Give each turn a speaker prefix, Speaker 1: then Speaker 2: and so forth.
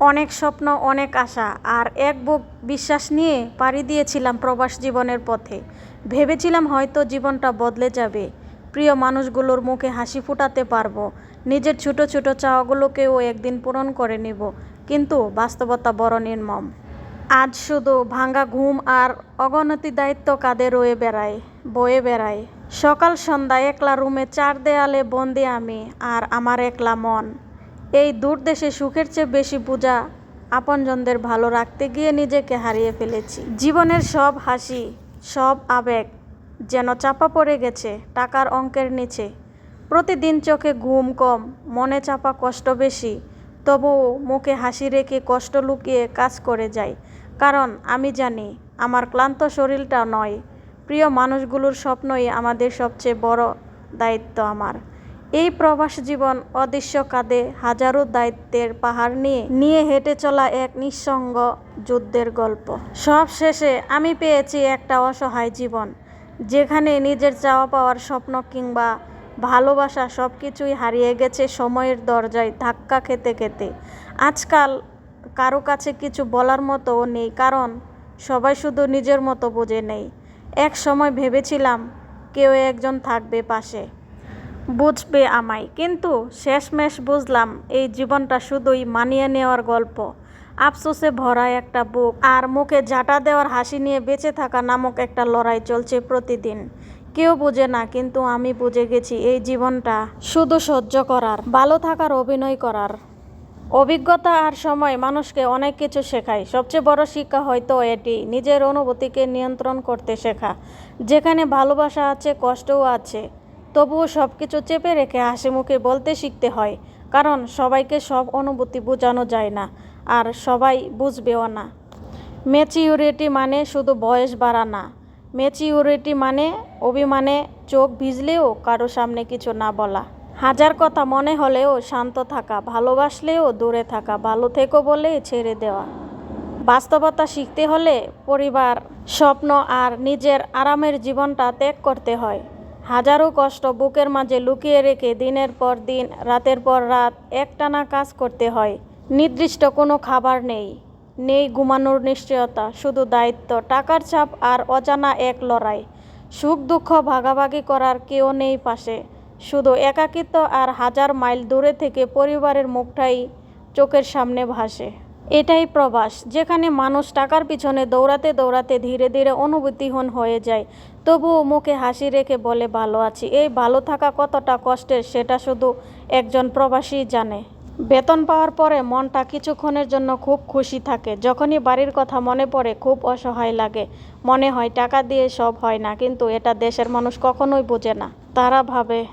Speaker 1: অনেক স্বপ্ন, অনেক আশা আর এক বুক বিশ্বাস নিয়ে পাড়ি দিয়েছিলাম প্রবাস জীবনের পথে। ভেবেছিলাম হয়তো জীবনটা বদলে যাবে। প্রিয় মানুষগুলোর মুখে হাসি ফোটাতে পারব। নিজের ছোট ছোট চাওয়াগুলোকেও একদিন পূরণ করে নেব। কিন্তু বাস্তবতা বড় নির্মম। আজ শুধু ভাঙ্গা ঘুম আর অগণতি দায়িত্ব কাঁধে রয়ে বেড়ায় বয়ে বেড়ায় সকাল সন্ধ্যা একলা রুমে চার দেয়ালে বন্দি আমি আর আমার একলা মন। এই দূর দেশে সুখের চেয়ে বেশি পূজা আপনজনদের ভালো রাখতে গিয়ে নিজেকে হারিয়ে ফেলেছি। জীবনের সব হাসি, সব আবেগ যেন চাপা পড়ে গেছে টাকার অঙ্কের নিচে। প্রতিদিন চোখে ঘুম কম, মনে চাপা কষ্ট বেশি, তবুও মুখে হাসি রেখে কষ্ট লুকিয়ে কাজ করে যাই। কারণ আমি জানি, আমার ক্লান্ত শরীরটা নয়। প্রিয় মানুষগুলোর স্বপ্নই আমাদের সবচেয়ে বড় দায়িত্ব আমার। এই প্রবাস জীবন অদৃশ্য কাঁধে হাজারো দায়িত্বের পাহাড় নিয়ে নিয়ে হেঁটে চলা এক নিঃসঙ্গ যুদ্ধের গল্প। সব শেষে আমি পেয়েছি একটা অসহায় জীবন, যেখানে নিজের চাওয়া পাওয়ার স্বপ্ন কিংবা ভালোবাসা সব কিছুই হারিয়ে গেছে সময়ের দরজায় ধাক্কা খেতে খেতে। আজকাল কারও কাছে কিছু বলার মতোও নেই, কারণ সবাই শুধু নিজের মতো বোঝে নেই। এক সময় ভেবেছিলাম কেউ একজন থাকবে পাশে। বুঝবে আমায়। কিন্তু শেষমেশ বুঝলাম, এই জীবনটা শুধুই মানিয়ে নেওয়ার গল্প। আফসোসে ভরা একটা বুক আর মুখে ঝাঁটা দেওয়ার হাসি নিয়ে বেঁচে থাকা নামক একটা লড়াই চলছে প্রতিদিন। কেউ বোঝে না, কিন্তু আমি বুঝে গেছি এই জীবনটা শুধু সহ্য করার, ভালো থাকার, অভিনয় করার। অভিজ্ঞতা আর সময় মানুষকে অনেক কিছু শেখায়। সবচেয়ে বড় শিক্ষা হয়তো এটি, নিজের অনুভূতিকে নিয়ন্ত্রণ করতে শেখা। যেখানে ভালোবাসা আছে, কষ্টও আছে। তবুও সব কিছু চেপে রেখে হাসি মুখে বলতে শিখতে হয়, কারণ সবাইকে সব অনুভূতি বোঝানো যায় না, আর সবাই বুঝবেও না। ম্যাচিউরিটি মানে শুধু বয়স বাড়া না। ম্যাচিউরিটি মানে অভিমানে চোখ ভিজলেও কারও সামনে কিছু না বলা। হাজার কথা মনে হলেও শান্ত থাকা, ভালোবাসলেও দূরে থাকা, ভালো থেকো বলে ছেড়ে দেওয়া। বাস্তবতা শিখতে হলে পরিবার, স্বপ্ন আর নিজের আরামের জীবনটা ত্যাগ করতে হয়। হাজারো কষ্ট বুকের মাঝে লুকিয়ে রেখে দিনের পর দিন, রাতের পর রাত একটানা কাজ করতে হয়। নির্দিষ্ট কোনো খাবার নেই। নেই ঘুমানোর নিশ্চয়তা, শুধু দায়িত্ব, টাকার চাপ আর অজানা এক লড়াই। সুখ দুঃখ ভাগাভাগি করার কেউ নেই পাশে। শুধু একাকিত্ব আর হাজার মাইল দূরে থেকে পরিবারের মুখটাই চোখের সামনে ভাসে। এটাই প্রবাস, যেখানে মানুষ টাকার পিছনে দৌড়াতে দৌড়াতে ধীরে ধীরে অনুভূতিহীন হয়ে যায়। তবুও মুখে হাসি রেখে বলে, ভালো আছি। এই ভালো থাকা কতটা কষ্টের, সেটা শুধু একজন প্রবাসী জানে। বেতন পাওয়ার পরে মনটা কিছুক্ষণের জন্য খুব খুশি থাকে। যখনই বাড়ির কথা মনে পড়ে, খুব অসহায় লাগে। মনে হয় টাকা দিয়ে সব হয় না, কিন্তু এটা দেশের মানুষ কখনোই বোঝে না। তারা ভাবে